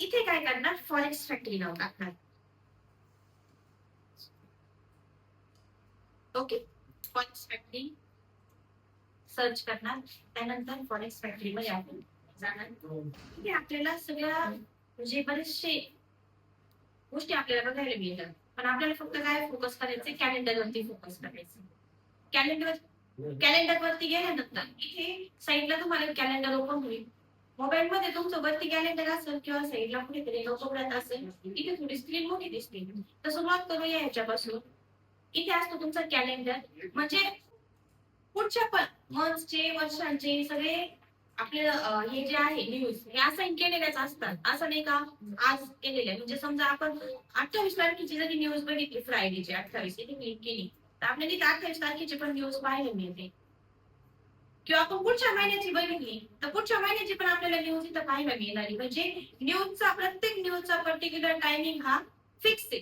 इथे काय करणार? फॉरेक्स फॅक्टरी नाव टाकणार. ओके फॉरेक्स फॅक्टरी सर्च करणार. त्यानंतर फॉरेक्स फॅक्टरी मध्ये आपण जाणार. आपल्याला सगळ्या म्हणजे बरेचसे गोष्टी आपल्याला बघायला मिळतात. पण आपल्याला फक्त काय फोकस करायचं कॅलेंडर वरती फोकस करायचं कॅलेंडर कॅलेंडर वरती गेल्यानंतर इथे साईडला तुम्हाला कॅलेंडर ओपन होईल. मोबाईल मध्ये तुमचं वरती कॅलेंडर असेल किंवा साईडला कुठेतरी लोकप्रियत असेल इथे थोडी स्क्रीन मोठी दिसते. तर सुरुवात करूया ह्याच्यापासून इथे असतो तुमचं कॅलेंडर म्हणजे पुढच्या पण मंथचे वर्षांचे सगळे आपले हे जे आहे न्यूज हे असाईन केलेल्याच असतात. असं नाही का? आज केलेले आहे. म्हणजे समजा आपण अठ्ठावीस तारखेची जरी न्यूज बघितली फ्रायडेची अठ्ठावीस इथे क्लिक केली तर आपल्याला इथे अठ्ठावीस तारखेची पण न्यूज पाहायला मिळते. किंवा आपण पुढच्या महिन्याची बघितली तर पुढच्या महिन्याची पण आपल्याला न्यूज इथं पाहायला मिळणार. म्हणजे न्यूजचा प्रत्येक न्यूजचा पर्टिक्युलर टायमिंग हा फिक्स आहे.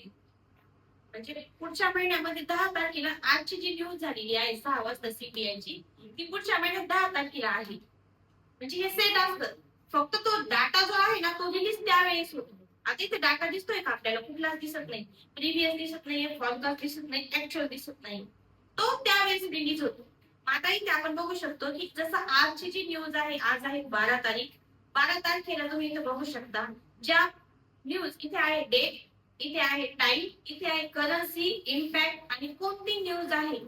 म्हणजे पुढच्या महिन्यामध्ये दहा तारखेला आजची जी न्यूज झालेली आहे सहा वाजता सीपीआयची ती पुढच्या महिन्यात दहा तारखेला आहे. म्हणजे हे सेट असतं. फक्त तो डाटा जो आहे ना तो रिलीज त्यावेळेस होतो. आता इथे डाटा दिसतोय का आपल्याला? कुठलाच दिसत नाही. प्रिव्हियस दिसत नाही फॉरकास्ट दिसत नाही ऍक्च्युअल दिसत नाही. तो त्यावेळेस रिलीज होतो. आता इथे आपण बघू शकतो की जसं आजची जी न्यूज आहे आज आहे बारा तारीख. बारा तारखेला तुम्ही इथे बघू शकता. ज्या न्यूज इथे आहे डेट इथे आहे टाइम इथे आहे करन्सी इम्पॅक्ट आणि कोणती न्यूज आहे.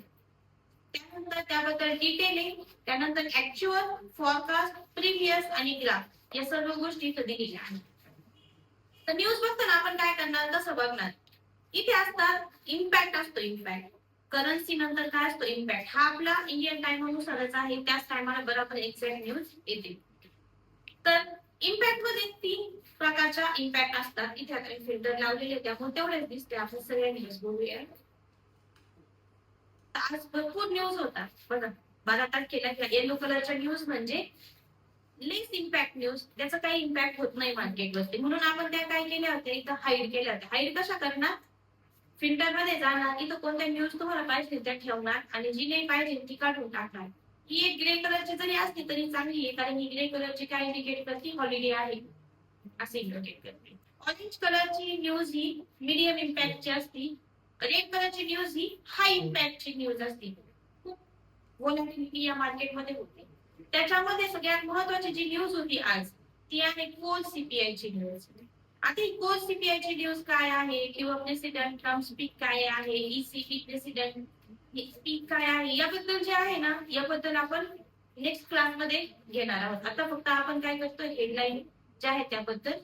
त्यानंतर त्याबद्दल डिटेलिंग त्यानंतर ऍक्च्युअल फॉरकास्ट प्रिव्हियस आणि ग्राफ या सर्व गोष्टी इथं दिलेल्या आहेत. तर न्यूज बघताना आपण काय करणार? तसं बघणार. इथे असतात इम्पॅक्ट असतो इम्पॅक्ट करन्सी नंतर काय असतो? इम्पॅक्ट हा आपला इंडियन टायमानुसारच आहे. त्याच टायमाला बरोबर एक्झॅक्ट न्यूज येते. तर इम्पॅक्टमध्ये तीन प्रकारच्या इम्पॅक्ट असतात. इथे आता फिल्टर लावलेले त्यामुळे तेवढेच दिसते. आपण सगळ्या न्यूज बघूया. आज भरपूर न्यूज होता. बघा बारा तारखेला येलो कलरच्या न्यूज म्हणजे लेस इम्पॅक्ट न्यूज त्याचा काही इम्पॅक्ट होत नाही मार्केटवरती म्हणून आपण त्या काय केल्या होत्या? इथं हाईड केल्या होत्या. हाईड कशा करणार? फिल्टरमध्ये जाणार इथं कोणत्या न्यूज तुम्हाला पाहिजे त्या ठेवणार आणि जी नाही पाहिजे ती काढून टाकणार. ही एक ग्रे कलरची जरी असली तरी चांगली आहे कारण ही ग्रे कलरची काय इंडिकेट करते? हॉलिडे आहे. असे इंडिकेट करते. ऑरेंज कलरची न्यूज ही मीडियम इम्पॅक्टची असती. रेड कलरची न्यूज ही हाय इम्पॅक्टची न्यूज असते. खूप या मार्केटमध्ये होते. त्याच्यामध्ये सगळ्यात महत्वाची जी न्यूज होती आज ती आहे कोल सीपीआय ची न्यूज आता इको सीपीआयचे सीपीआय ची न्यूज काय आहे? किंवा प्रेसिडेंट ट्रम्प स्पीक काय आहे? ईसीपी प्रेसिडेंट स्पीक काय आहे? याबद्दल जे आहे ना याबद्दल आपण नेक्स्ट क्लासमध्ये घेणार आहोत. आता फक्त आपण काय करतो हेडलाईन ज्या आहेत त्याबद्दल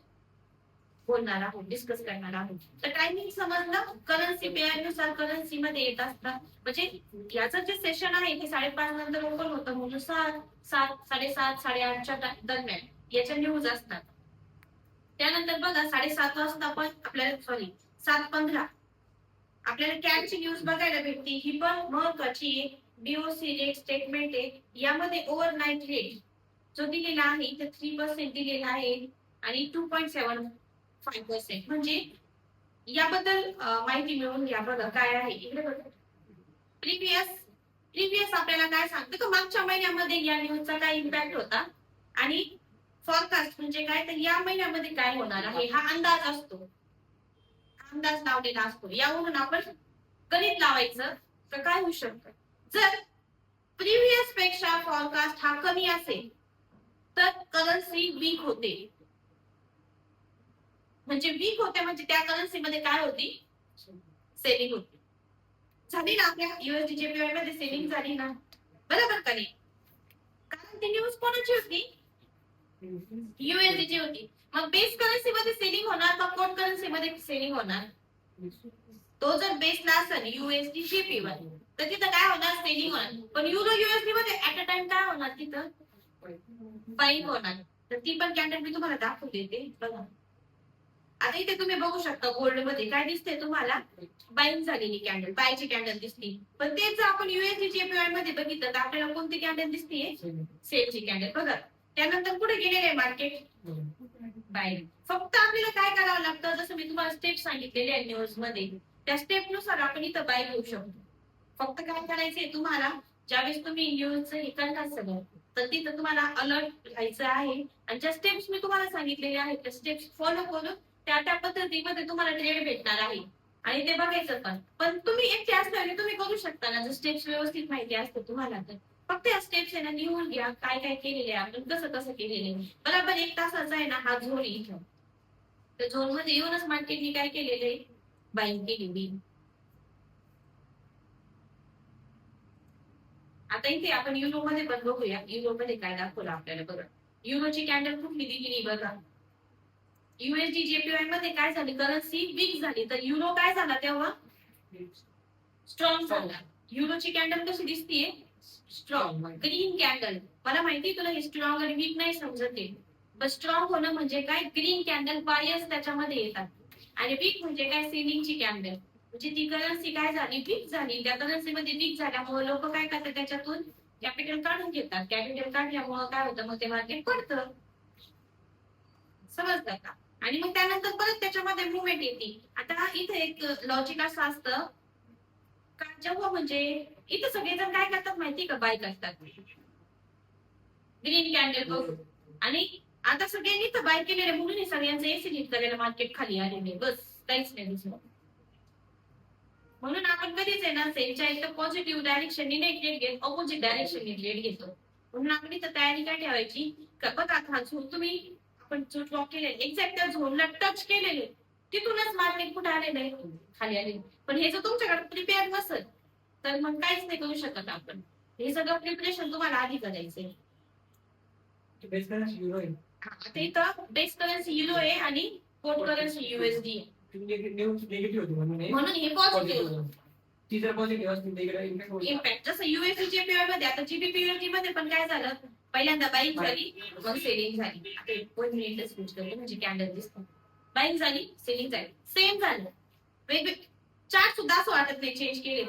बोलणार आहोत डिस्कस करणार आहोत. तर टायमिंग समजलं करन्सी पेअरनुसार करन्सी मध्ये येत असतात म्हणजे याचं जे सेशन आहे ते साडेपाच नंतर ओपन होतं. म्हणून सात सात साडेसात साडेआठच्या दरम्यान याच्या न्यूज असतात. त्यानंतर बघा साडेसात वाजता पण आपल्याला सॉरी सात पंधरा. आपल्याला कॅटची न्यूज बघायला भेटते. ही पण महत्वाची आहे. बीओसी रेट स्टेटमेंट आहे. यामध्ये ओव्हरनाईट रेट जो दिलेला आहे इथे थ्री पर्सेंट दिलेला आहे आणि two point seven five percent म्हणजे याबद्दल माहिती मिळवून घ्या बघा काय आहे. इकडे बघा. प्रिव्हियस प्रिव्हियस आपल्याला काय सांगतो? का मागच्या महिन्यामध्ये या न्यूजचा काय इम्पॅक्ट होता? आणि फॉरकास्ट म्हणजे काय? तर या महिन्यामध्ये काय होणार आहे? हा अंदाज असतो. अंदाज लावलेला असतो. यावरून आपण गणित लावायचं तर काय होऊ शकतं? जर प्रिव्हियसपेक्षा फॉरकास्ट हा कमी असेल तर करन्सी वीक होते. म्हणजे वीक होते म्हणजे त्या करन्सी मध्ये काय होती? सेलिंग होती. झाली ना आपल्या युएसडी जेपीआयमध्ये सेलिंग झाली ना? बरोबर का नाही? कारण ती न्यूज कोणाची होती? युएसडी ची होती. मग बेस करन्सी मध्ये सेलिंग होणार का कोण करन्सी मध्ये सेलिंग होणार? तो जर बेसला असेल युएसडी जेपीवाय तर तिथं काय होणार? सेलिंग होणार. पण युरो युएसडी मध्ये ऍट अ टाइम काय होणार तिथं? बाईंग होणार. तर ती पण कॅन्डल मी तुम्हाला दाखवते ते. बघा. आता इथे तुम्ही बघू शकता गोल्डमध्ये काय दिसते तुम्हाला? बाईंग झालेली कॅन्डल बायची कॅन्डल दिसली. पण तेच आपण युएसडी जेपीआयमध्ये बघितलं तर आपल्याला कोणती कॅन्डल दिसते सेलची कॅन्डल बघा. त्यानंतर कुठे गेलेले आहे मार्केट बाय फक्त आपल्याला काय करावं लागतं? जसं मी तुम्हाला स्टेप सांगितलेले आहे न्यूजमध्ये त्या स्टेपनुसार आपण इथं बाय घेऊ शकतो. फक्त काय करायचंय तुम्हाला ज्यावेळेस तुम्ही न्यूज हे करणार सगळं तर तिथं तुम्हाला अलर्ट व्हायचं आहे. आणि ज्या स्टेप्स मी तुम्हाला सांगितलेले आहेत त्या स्टेप्स फॉलो करून त्या त्या पद्धतीमध्ये तुम्हाला ट्रेड भेटणार आहे. आणि ते बघायचं पण. पण तुम्ही एकटे असल्याने तुम्ही करू शकता ना? जर स्टेप्स व्यवस्थित माहिती असते तुम्हाला तर. फक्त या स्टेप्स आहे ना लिहून घ्या. काय काय केलेले आहे आपण कसं कसं केलेले आहे. बरोबर एक तासाचा आहे ना हा झोन इथं. तर झोनमध्ये येऊनच मार्केटने काय केलेलं आहे? बाईंग केलेली आता इथे आपण युरो मध्ये पण बघूया. युरो मध्ये काय दाखवलं आपल्याला बघा युरोची कॅन्डल कुठली दिलेली बघा. युएसडी जेपीवायमध्ये काय झाली? करन्सी वीक झाली. तर युरो काय झाला तेव्हा? स्ट्रॉंग झाला. युरोची कॅन्डल कशी दिसतीये? स्ट्रॉंग ग्रीन कॅन्डल मला माहिती तुला हे स्ट्रॉंग आणि वीक नाही समजत पण स्ट्रॉंग होणं म्हणजे काय? ग्रीन कॅन्डल बायस त्याच्यामध्ये येतात. आणि वीक म्हणजे काय? सेलिंगची कॅन्डल म्हणजे ती करन्सी काय झाली? वीक झाली. त्या करन्सीमध्ये वीक झाल्यामुळे लोक काय करतात त्याच्यातून? कॅपिटल काढून घेतात. कॅपिटल काढल्यामुळे काय होतं? मग ते मार्केट पडतं. समजलं का? आणि मग त्यानंतर परत त्याच्यामध्ये मुवमेंट येते. आता इथे एक लॉजिक असं असतं. का जेव्हा म्हणजे इथं सगळेजण काय करतात माहिती का? बाय करतात. ग्रीन कॅन्डल बघून आणि आता सगळ्यांनी तर बाय केलेले म्हणून सगळ्यांचं एसी एसिड करायला मार्केट खाली आलेले बस काहीच नाही दुसरं. म्हणून आपण कधीच येणार ना सेलच्या एक पॉझिटिव्ह डायरेक्शन नेट घेत ऑपोजिट डायरेक्शन लेट घेतो. म्हणून आपण इथं तयारी काय ठेवायची? का बघा हा झोन हो, तुम्ही आपण जो ड्रॉ केले एक्झॅक्ट त्या झोनला टच केलेले तिथूनच मार्केट कुठे आलेलं आहे खाली आले पण हे जर तुमच्याकडे प्रिपेअर नसेल तर मग काहीच नाही करू शकत आपण. हे सगळं प्रिपरेशन तुम्हाला आधी करायचंय. आता इथं बेस करन्सी युरो आहे आणि कोट करन्सी युएसडी म्हणून हे. पॉझिटिव्ह ती जर पॉझिटिव्ह असतील तर इकडे impact होईल. इम्पॅक्ट जसं युएसडी जेपीआयमध्ये आता जीबीपीएलटी मध्ये पण काय झालं? पहिल्यांदा बाईंग झाली मग सेलिंग झाली. आता वन मिनिट स्विच करतो म्हणजे कॅन्डल दिसतो. बाईंग झाली सेलिंग झाली. सेम झालं. वेगवेग चार्ट सुद्धा असं वाटत नाही चेंज केले.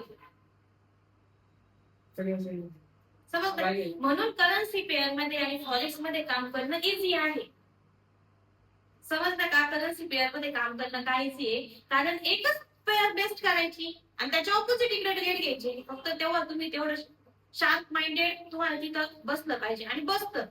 समजलं म्हणून करन्सी पेअरमध्ये आणि फॉरेक्समध्ये काम करणं इझी आहे. समजलं का? करन्सी पेअरमध्ये काम करणं काय इझी आहे? कारण एकच पेअर बेस्ट करायची आणि त्याच्या ऑपोजिट इकडे ट्रेड घ्यायची. फक्त तेव्हा तुम्ही तेवढं शार्प माइंडेड तुम्हाला तिथं बसलं पाहिजे आणि बसतं.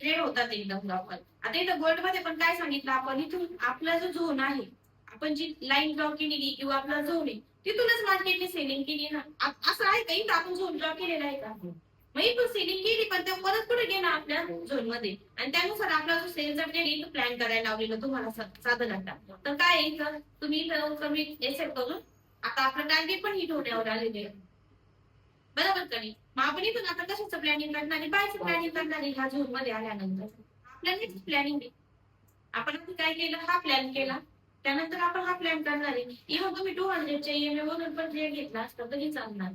ट्रेड होतात एकदम लवकर. आता इथं गोल्डमध्ये पण काय सांगितलं आपण? इथून आपला जो झोन आहे आपण जी लाईन ड्रॉ केलेली किंवा आपला झोन आहे तिथूनच मार्केटने सेलिंग केली. ना असं आहे का इथं आपण झोन ड्रॉ केलेला आहे का? मग इथून सेलिंग केली पण ते परत पुढे गेला आपल्या झोनमध्ये? आणि त्यानुसार आपला जो जर गेली इथं प्लॅन करायला लावलेलं तुम्हाला साधन आता. तर काय आहे इथं? तुम्ही इथं कमी एक्सेप्ट करून आता आपलं टार्गेट पण हिट होण्यावर आलेले आहे. बरोबर का मग आपण इथून आता कशाचं प्लॅनिंग करणार आहे? बायचं प्लॅनिंग करणार आहे ह्या झोनमध्ये आल्यानंतर. आपल्या प्लॅनिंग आपण आधी काय केलं? हा प्लॅन केला. त्यानंतर आपण हा प्लॅन करणार आहे. इव्हन तुम्ही टू हंड्रेडच्या ईएमए वरून पण ट्रेड घेतला असता तरी चालणार.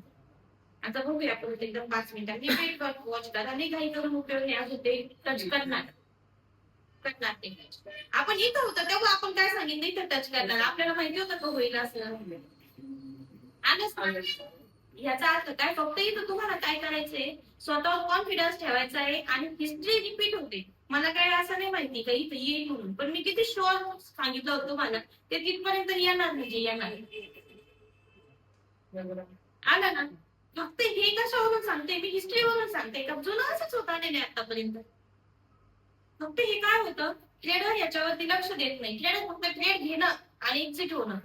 आता बघूया आपण एकदम पाच मिनिटांनी वेट वॉच करा आणि काही करून उपयोग नाही. अजून ते टच करणार. करणार ते आपण इथं होतं तेव्हा आपण काय सांगितलं? इथं टच करणार. आपल्याला माहिती होतं का होईल असं? आलंच ह्याचा याचा अर्थ काय? फक्त इथं तुम्हाला काय करायचंय? स्वतःवर कॉन्फिडन्स ठेवायचा आहे आणि हिस्ट्री रिपीट होते. मला काय असं नाही माहिती का इथं येईल म्हणून. पण मी किती शोर सांगितलं होतं मला. ते तिथपर्यंत येणार म्हणजे येणार. आला ना? फक्त हे कशावरून सांगते? मी हिस्ट्रीवरून सांगते का? जुनं असंच होता नाही आतापर्यंत. फक्त हे काय होतं? ट्रेडर याच्यावरती लक्ष देत नाही. ट्रेडर फक्त ट्रेड घेणं आणि एक्झिट होणं.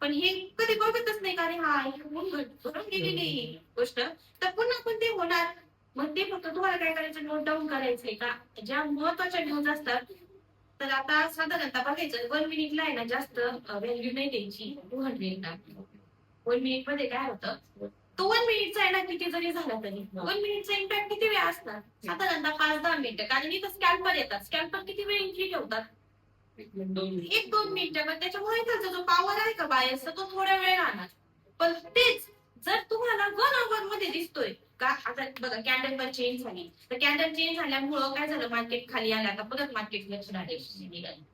पण हे कधी बघतच नाही का? रे हा ही घडून गेलेली ही गोष्ट. तर पुन्हा पण ते होणार. मग ते फक्त तुम्हाला काय करायचं? नोट डाऊन करायचंय का? ज्या महत्त्वाच्या न्यूज असतात तर आता साधारणतः बघायचं वन मिनिटला आहे ना जास्त व्हॅल्यू नाही द्यायची. टू हंड्रेडला वन मिनिटमध्ये काय होतं? तो वन मिनिटचा आहे ना किती जरी झाला तरी. वन मिनिटचा इम्पॅक्ट किती वेळ असणार? साधारणतः पाच दहा मिनिटं कारण इथं स्कॅल्पर येतात. स्कॅल्पर किती वेळ एंट्री ठेवतात? दोन एक दोन मिनिटं पण त्याच्यामुळे त्याचा जो पॉवर आहे का बायसचा तो थोड्या वेळ राहणार. पण तेच जर तुम्हाला वन अवर मध्ये दिसतोय का आता बघा कॅन्डल वर चेंज झाली. तर कॅन्डल चेंज झाल्यामुळं काय झालं? मार्केट खाली आलं. आता परत मार्केट लक्ष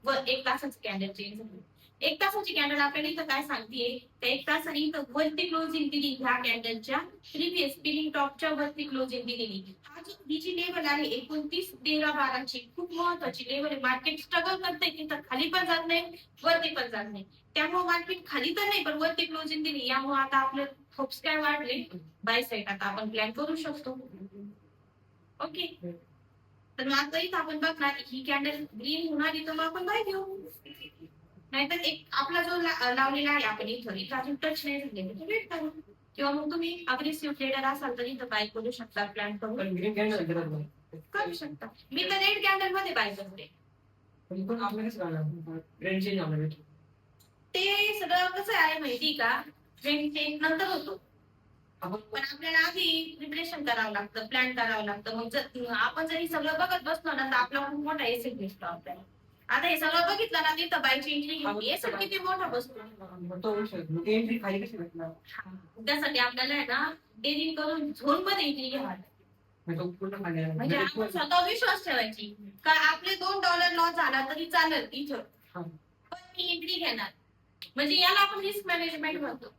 व एक तासच कॅन्डल चेंज झालं. एक तासाची कॅन्डल आपल्याला इथं काय सांगतेय? त्या एक तासाने इथं वरती क्लोजिंग दिली ह्या कॅन्डलच्या प्रिव्हियस स्पिनिंग टॉपच्या वरती क्लोजिंग दिलेली. हा जो ही जी लेवल आहे एकोणतीस तेरा बाराची खूप महत्वाची लेवल आहे. मार्केट स्ट्रगल करते की तर खाली पण जात नाही वरती पण जात नाही. त्यामुळे मार्केट खाली तर नाही पण वरती क्लोजिंग दिली. यामुळे आता आपलं होप्स काय वाढले? बाय साईड आता आपण प्लॅन करू शकतो. ओके तर मग आता इथं आपण बघणार ही कॅन्डल ग्रीन होणार तर मग आपण बाय घेऊ. नाहीतर एक आपला जो लावलेला आहे आपण इथं इथं अजून टच नाही झालेलं वेट करू किंवा मग तुम्ही अग्रेसिव्ह ट्रेडर असाल तर इथं बाय करू शकता प्लॅन करून करू शकता. मी तर रेड कॅन्डलमध्ये बाय करते. ते सगळं कसं आहे माहिती का? ट्रेंड चेंज नंतर होतो. पण आपल्याला आधी प्रिपरेशन करावं लागतं प्लॅन करावं लागतं. मग जर आपण जर सगळं बघत बसलो ना तर आपला खूप मोठा एसेट दिसतो आपल्याला. आता हे सगळं बघितलं ना तिथं बायची एंट्री घेतली एसेट किती मोठा बसतो मग तो विषय मग ते एंट्री खाली कशी भेटणार त्यासाठी आपल्याला आहे ना डेअरिंग करून झोनमध्ये एंट्री घ्यावी लागते. मग तो पूर्ण खाली आला. म्हणजे आपण स्वतः विश्वास ठेवायची का आपले दोन डॉलर लॉस झाला तरी चालेल इथं हा. पण मी एंट्री घेणार म्हणजे याला आपण रिस्क मॅनेजमेंट म्हणतो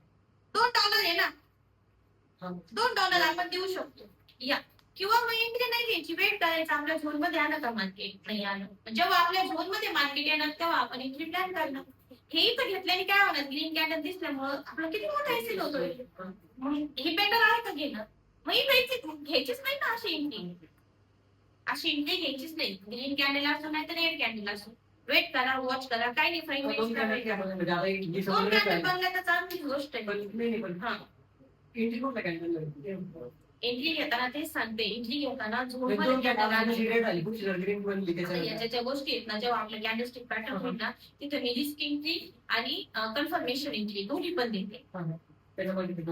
दोन डॉलर आहे ना हा. दोन डॉलर आपण देऊ शकतो या किंवा मग एंट्री नाही घ्यायची वेट करायचं. आपल्या झोनमध्ये आलं का मार्केट नाही आलं. जेव्हा आपल्या झोनमध्ये मार्केट येणार तेव्हा आपण एंट्री प्लॅन करणार. हे इथं घेतल्याने काय होणार? ग्रीन कॅन्डल दिसल्यामुळं आपलं किती मोठा एसिड होतोय. हे बेटर आहे का घेणं? मग ही घ्यायची घ्यायचीच नाही ना अशी एंट्री अशी एंट्री घ्यायचीच नाही. ग्रीन कॅन्डल असो नाही तर रेड कॅन्डल असो. वेट करा वॉच करा. काय नाही मग दोन कॅन्डल. बनल्या तर चांगली गोष्ट आहे. पण पण हा. एंट्री घेताना तेच सांगते. एंट्री घेताना म्हणजे. याच्या ज्या गोष्टी आहेत ना जेव्हा आपलं कॅन्डलस्टिक पॅटर्न होईल ना तिथे मी रिस्क एंट्री आणि कन्फर्मेशन एंट्री दोन्ही पण देते.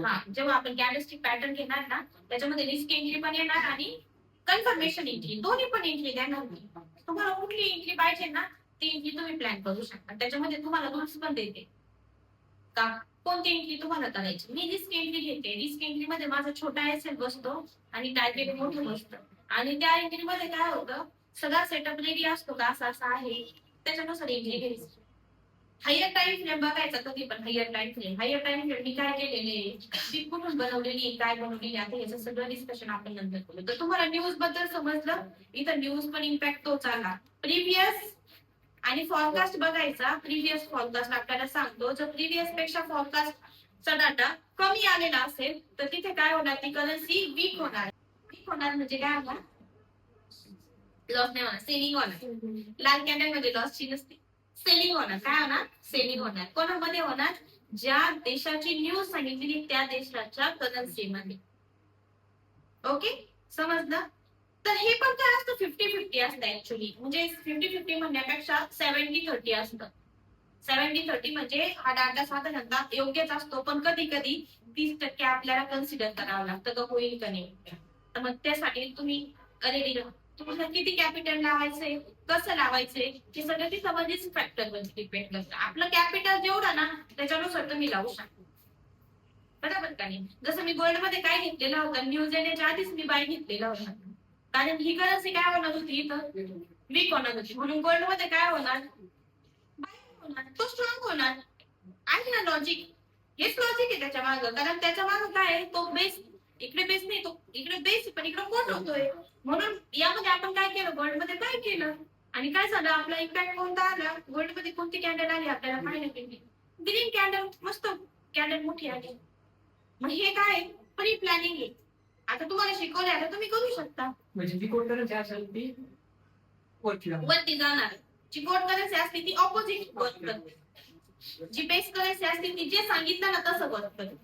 हा. जेव्हा आपण कॅन्डलस्टिक पॅटर्न घेणार ना त्याच्यामध्ये रिस्क एंट्री पण येणार आणि कन्फर्मेशन एंट्री दोन्ही पण एंट्री देणार मी. तुम्हाला कुठली एंट्री पाहिजे ना ती एंट्री तुम्ही प्लॅन करू शकता. त्याच्यामध्ये तुम्हाला रूल्स पण देते. का? कोणती एंट्री तुम्हाला करायची मी रिस्क एंट्री घेते. रिस्क एंट्री मध्ये माझा छोटा एसेल बसतो आणि टार्गेट मोठं बसतं. आणि त्या एंट्री मध्ये काय होतं? सगळा सेटअप रेडी असतो का? असा असा आहे. त्याच्यानुसार एंट्री घ्यायची. हायर टाइम फ्रेम बघायचा कधी पण. Higher time frame higher time frame मी काय केलेले? ती कुठून बनवलेली? काय बनवलेली? आहे, आता याचं सगळं डिस्कशन आपण नंतर करू. तर तुम्हाला न्यूजबद्दल समजलं? इथं न्यूज पण इम्पॅक्ट तोच आला प्रिव्हियस आणि फॉरकास्ट बघायचा प्रिव्हियस फॉरकास्ट आपल्याला सांगतो. जर प्रिव्हियसपेक्षा फॉरकास्टचा डाटा कमी आलेला असेल तर तिथे काय होणार? ती करन्सी वीक होणार. वीक होणार म्हणजे काय होणार? लॉस नाही होणार. सेलिंग होणार. लाल कॅन्डलमध्ये लॉसची नसते. सेलिंग होणार. काय होणार? सेलिंग होणार. कोणामध्ये होणार? ज्या देशाची न्यूज सांगितलेली त्या देशाच्या करन्सीमध्ये ओके समजलं? तर हे पण काय असतं? फिफ्टी फिफ्टी असतं ऍक्च्युली म्हणजे फिफ्टी फिफ्टी म्हणण्यापेक्षा सेव्हन्टी थर्टी असतं. सेव्हन्टी थर्टी म्हणजे हा डाटा साधारणतः योग्यच असतो पण कधी कधी तीस टक्के आपल्याला कन्सिडर करावं लागतं का होईल का नाही. तर मग त्यासाठी तुम्ही रेडी राहा. तुम्हाला किती कॅपिटल लावायचंय कसं लावायचंय हे सगळं ती संबंधित फॅक्टर डिपेंड करतं. आपलं कॅपिटल जेवढं ना त्याच्यानुसार तुम्ही लावू शकता. बरोबर का नाही? जसं मी गोल्डमध्ये काय घेतलेलं होतं न्यूज येण्याच्या आधीच मी बाय घेतलेला होता. कारण ही करन्सी काय होणार होती इथं? वीक होणार होती? म्हणून गोल्डमध्ये काय होणार? होणार तो स्ट्रॉंग होणार. आहे ना लॉजिक हेच लॉजिक आहे त्याच्या मागं. कारण त्याच्या मागं काय आहे? तो बेस इकडे बेस नाही तो इकडे बेस पण इकडे कोण होतोय? म्हणून यामध्ये आपण काय केलं? गोल्डमध्ये काय केलं? आणि काय झालं? आपला इम्पॅक्ट कोणता आला? गोल्डमध्ये कोणती कॅन्डल आली? आपल्याला पाहिजे ग्रीन कॅन्डल मस्त कॅन्डल मोठी आली. मग हे काय? प्री प्लॅनिंग आहे. आता तुम्हाला शिकवले आता तुम्ही करू शकता. म्हणजे जी कोण करन्सी असेल ती वरती. वरती जाणार. जी गोड करायची असते ती ऑपोजिट वर्क करते. जी बेस करायची असते ती जे सांगितलं ना तसं वर्क करते.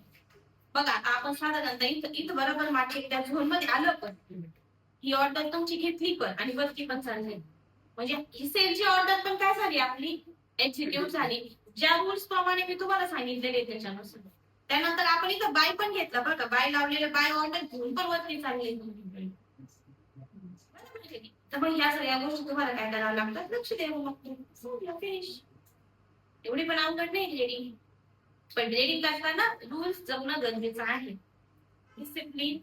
बघा आपण साधारणतः इथं इथं बरोबर मार्केट त्या झोनमध्ये आलं पण. ही ऑर्डर तुमची घेतली पण आणि वरती पण चालली म्हणजे ही सेलची ऑर्डर पण काय झाली आपली? एक्झिक्यूट झाली. ज्या रुल्स प्रमाणे मी तुम्हाला सांगितलेले त्याच्यानुसार. त्यानंतर आपण इथं बाय पण घेतला बरं का. बाय लावलेलं बाय ऑर्डर घेऊन पण वरती चालले. तर मग या सगळ्या गोष्टी तुम्हाला काय करावं लागतात? लक्ष द्यावं लागतं फिनिश एवढी पण अवघड नाही ट्रेडिंग पण ट्रेडिंग करताना रुल्स जगणं गरजेचं आहे. डिसिप्लिन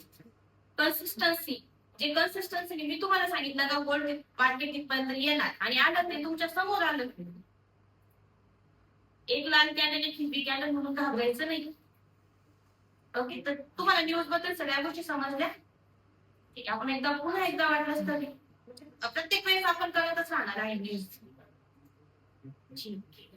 कन्सिस्टन्सी जे कन्सिस्टन्सी मी तुम्हाला सांगितलं का गोल्ड मार्केट तिथपर्यंत येणार आणि आलं ते तुमच्यासमोर आलं. एक लाल कॅन्डल एक हिरवी कॅन्डल म्हणून घाबरायचं नाही. ओके तर तुम्हाला न्यूजबद्दल सगळ्या गोष्टी समजल्या. ठीक आहे आपण एकदा पुन्हा एकदा वाटलंच तरी. प्रत्येक वेळेस आपण करतच राहणार आहे न्यूज ठीक आहे.